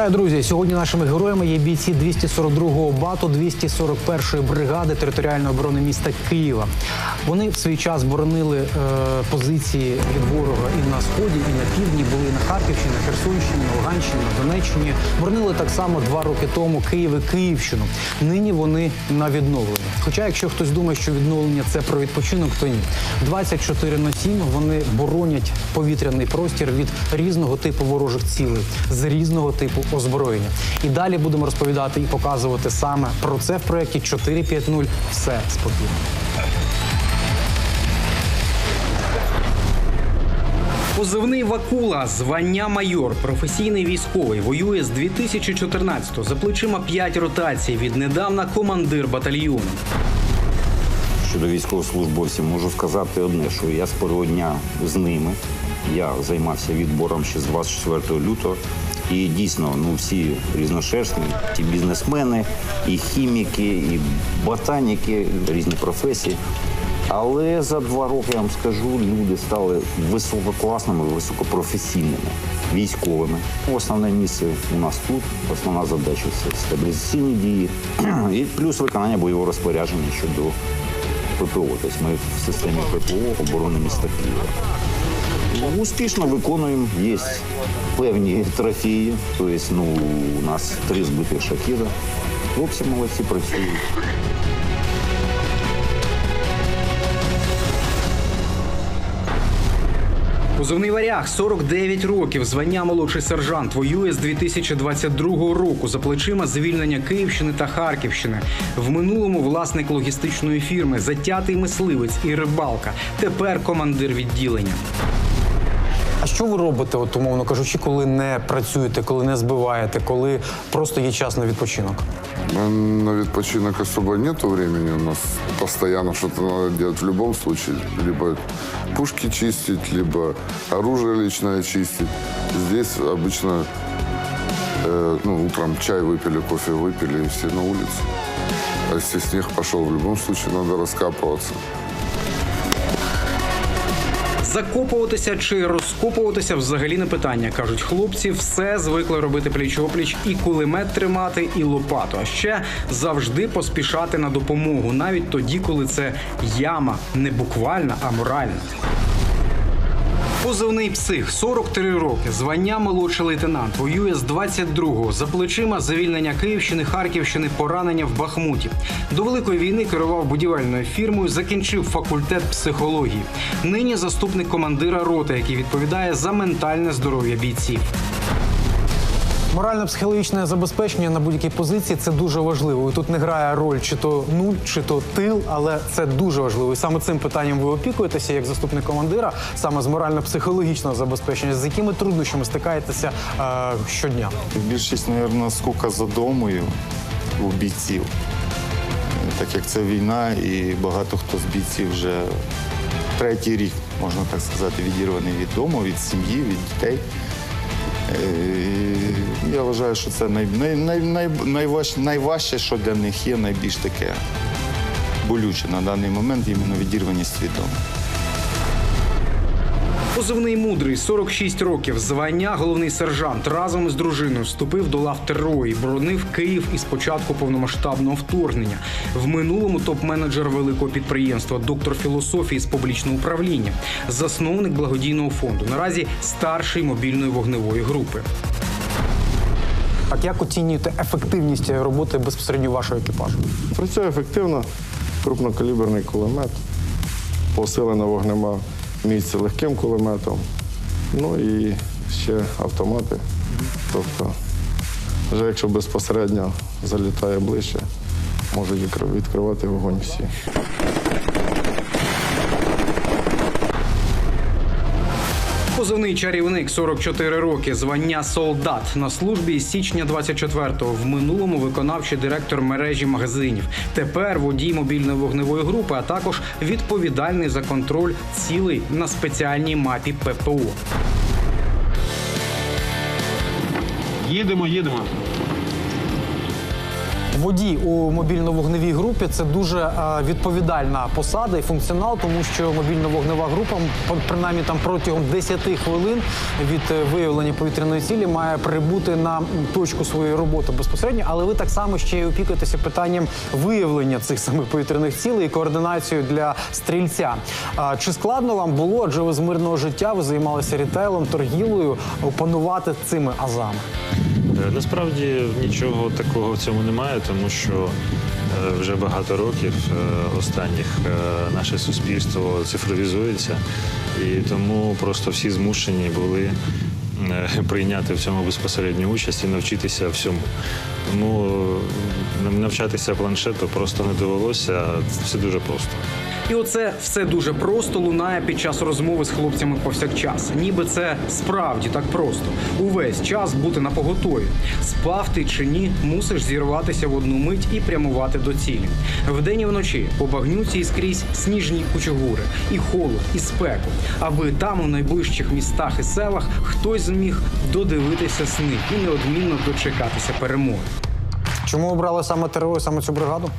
Вітаю, друзі! Сьогодні нашими героями є бійці 242-го бату 241-ї бригади територіальної оборони міста Києва. Вони в свій час боронили е, позиції від ворога і на сході, і на півдні. Були на Харківщині, на Херсонщині, на Луганщині, на Донеччині. Боронили так само два роки тому Київ і Київщину. Нині вони на відновленні. Хоча, якщо хтось думає, що відновлення це про відпочинок, то ні. 24 на 7 вони боронять повітряний простір від різного типу ворожих цілей з різного типу озброєння. І далі будемо розповідати і показувати саме про це в проєкті 4.5.0 Все спокійно. Позивний Вакула, звання майор, професійний військовий, воює з 2014-го. За плечима 5 ротацій. Віднедавна командир батальйону. Щодо військовослужбовців, можу сказати одне, що я з першого дня з ними. Я займався відбором ще з 24 лютого. І дійсно, ну всі різношерстні, ті бізнесмени, і хіміки, і ботаніки, різні професії. Але за два роки я вам скажу, люди стали висококласними, високопрофесійними, військовими. Основне місце у нас тут, основна задача це стабілізаційні дії і плюс виконання бойового розпорядження щодо ППО. Тобто ми в системі ППО оборони міста Києва. Успішно виконуємо. Є певні трофеї. Тобто, ну, у нас три збитих шахіда. Хлопці молодці працюють. Позивний варяг 49 років. Звання молодший сержант. Воює з 2022 року. За плечима звільнення Київщини та Харківщини. В минулому власник логістичної фірми, затятий мисливець і рибалка. Тепер командир відділення. А що ви робите, от умовно кажучи, коли не працюєте, коли не збиваєте, коли просто є час на відпочинок? Ну, На відпочинок особо нету времени. У нас постоянно что-то надо делать в любом случае. Либо пушки чистить, либо оружие личное чистить. Здесь обычно э, ну, утром чай выпили, кофе выпили и все на улице. А если снег пошел, в любом случае надо раскапываться. Закопуватися чи розкопуватися взагалі не питання. кажуть хлопці, все звикли робити пліч-опліч і кулемет тримати, і лопату. А ще завжди поспішати на допомогу, навіть тоді, коли це яма не буквальна, а моральна. Позивний псих 43 роки, звання молодший лейтенант. Воює з 22-го. За плечима звільнення Київщини, Харківщини, поранення в Бахмуті. До великої війни керував будівельною фірмою, закінчив факультет психології. Нині заступник командира роти, який відповідає за ментальне здоров'я бійців. Морально-психологічне забезпечення на будь-якій позиції це дуже важливо. І тут не грає роль чи то нуль, чи то тил, але це дуже важливо. І саме цим питанням ви опікуєтеся як заступник командира, саме з морально-психологічного забезпечення. З якими труднощами стикаєтеся е, щодня? Більшість, мабуть, скука за домою у бійців. Так як це війна, і багато хто з бійців вже третій рік, можна так сказати, відірваний від дому, від сім'ї, від дітей. Е, Я вважаю, що це най, най, най, най, найважче, найважче, що для них є, найбільш таке болюче на даний момент, іменно відірваність від дому. Позивний мудрий 46 років. Звання головний сержант разом з дружиною вступив до лав ТРО і боронив Київ із початку повномасштабного вторгнення. В минулому топ-менеджер великого підприємства, доктор філософії з публічного управління, засновник благодійного фонду. Наразі старший мобільної вогневої групи. Так як оцінюєте ефективність роботи безпосередньо вашого екіпажу? Працює ефективно, крупнокаліберний кулемет, посилена вогнема місце легким кулеметом, ну і ще автомати. Тобто, вже якщо безпосередньо залітає ближче, можуть відкривати вогонь всі. Позивний чарівник 44 роки, звання солдат на службі з січня 24-го. В минулому виконавчий директор мережі магазинів. Тепер водій мобільної вогневої групи, а також відповідальний за контроль цілий на спеціальній мапі ППО. Їдемо, їдемо. Водій у мобільно-вогневій групі це дуже е, відповідальна посада і функціонал, тому що мобільно-вогнева група, принаймні там протягом 10 хвилин від е, виявлення повітряної цілі, має прибути на точку своєї роботи безпосередньо. Але ви так само ще й опікуєтеся питанням виявлення цих самих повітряних цілей і координацію для стрільця. Чи складно вам було, адже ви з мирного життя ви займалися рітейлом, торгівлею, опанувати цими азами? Е, Насправді нічого такого в цьому немає, тому що е, вже багато років е, останніх наше суспільство цифровізується, і тому просто всі змушені були прийняти в цьому безпосередню участь і навчитися всьому. Тому навчатися планшету просто не довелося. Все дуже просто. І оце все дуже просто лунає під час розмови з хлопцями повсякчас. Ніби це справді так просто. Увесь час бути на поготові. Спав ти чи ні, мусиш зірватися в одну мить і прямувати до цілі. Вдень і вночі по багнюці і скрізь сніжні кучугури, і холод, і спеку, аби там у найближчих містах і селах хтось зміг додивитися сни і неодмінно дочекатися перемоги. Чому обрали саме ТРО і саме цю бригаду?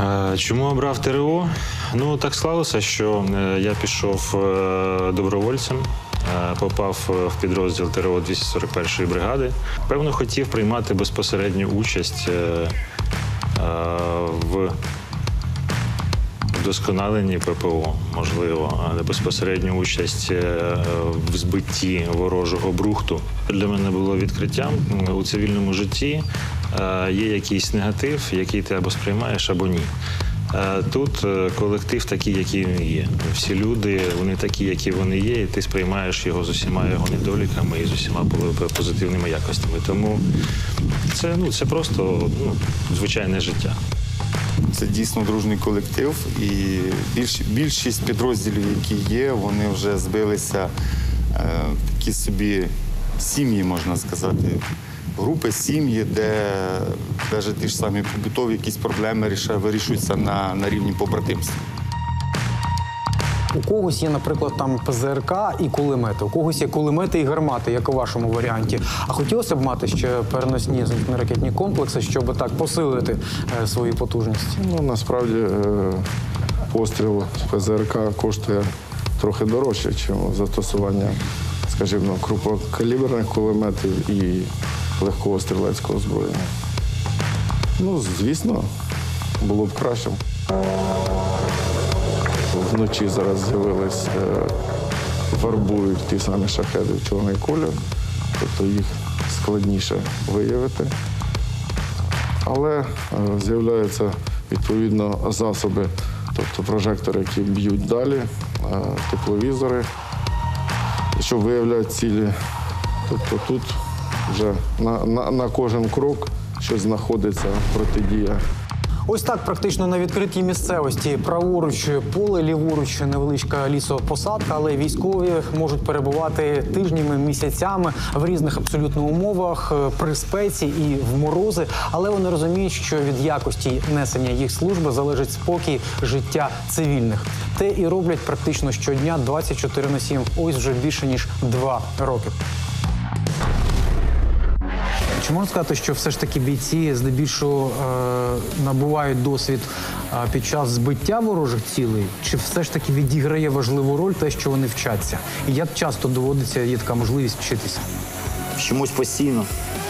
Е, Чому обрав ТРО? Ну так склалося, що е, я пішов е, добровольцем, е, попав в підрозділ ТРО 241-ї бригади. Певно, хотів приймати безпосередню участь в вдосконаленні ППО, можливо, але безпосередню участь в збитті ворожого брухту. Для мене було відкриттям у цивільному житті. Є якийсь негатив, який ти або сприймаєш, або ні. Е, Тут е, колектив такий, який він є. Всі люди, вони такі, які вони є, і ти сприймаєш його з усіма його недоліками і з усіма по- позитивними якостями. Тому це, ну, це просто ну, звичайне життя. Це дійсно дружний колектив, і більш, більшість підрозділів, які є, вони вже збилися е, такі собі сім'ї, можна сказати. Групи сім'ї, де навіть ті ж самі побутові якісь проблеми вирішуються на, на рівні побратимства. У когось є, наприклад, там ПЗРК і кулемети, у когось є кулемети і гармати, як у вашому варіанті. А хотілося б мати ще переносні ракетні комплекси, щоб так посилити е, свої потужності. Ну, насправді е, постріл з ПЗРК коштує трохи дорожче, ніж застосування, скажімо, крупнокаліберних кулеметів і легкого стрілецького озброєння. Ну, звісно, було б краще. Вночі зараз з'явились, фарбують ті самі шахеди в чорний колір, тобто їх складніше виявити. Але е, з'являються відповідно засоби, тобто прожектори, які б'ють далі, е, тепловізори, що виявляють цілі. Тобто тут вже на, на, на кожен крок щось знаходиться протидія. Ось так практично на відкритій місцевості. Праворуч поле, ліворуч невеличка лісопосадка, але військові можуть перебувати тижнями, місяцями в різних абсолютно умовах е, при спеці і в морози. Але вони розуміють, що від якості несення їх служби залежить спокій життя цивільних. Те і роблять практично щодня 24 на 7. Ось вже більше ніж два роки. Чи можна сказати, що все ж таки бійці здебільшого е, набувають досвід е, під час збиття ворожих цілей? Чи все ж таки відіграє важливу роль те, що вони вчаться? І як часто доводиться є така можливість вчитися? Вчимось постійно.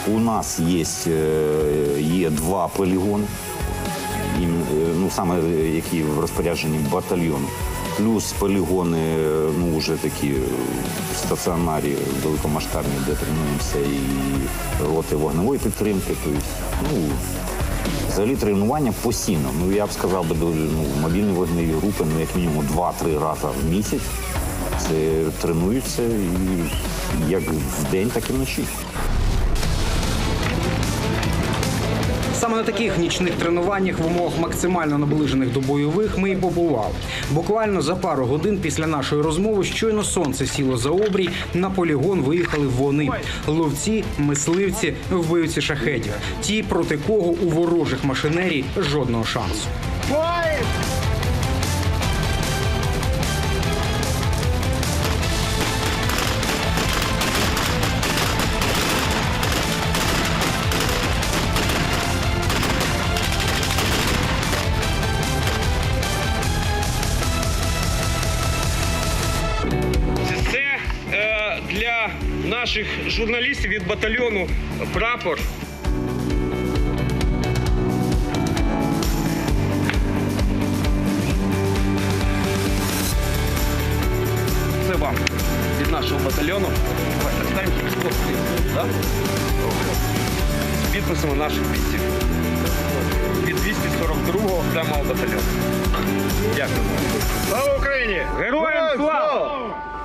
У нас є, е, є два полігони, ім- е, ну, саме які в розпорядженні батальйону. Плюс полігони, е, ну, вже такі е, стаціонарі великомасштабні, де тренуємося і роти вогневої підтримки. Тобто, ну, взагалі тренування постійно. Ну, я б сказав ну, мобільні вогневі групи, ну, як мінімум 2-3 рази в місяць. Це тренуються і як вдень, так і вночі. На таких нічних тренуваннях в умовах максимально наближених до бойових ми і побували. Буквально за пару годин після нашої розмови щойно сонце сіло за обрій. На полігон виїхали вони ловці, мисливці, вбивці шахетів. Ті, проти кого у ворожих машинерій жодного шансу. Наших журналістів від батальйону прапор. Це вам від нашого батальйону. Да? З підписами наших бійців. Від 242-го окремого батальйону. Дякую. Слава Україні! Героям слава!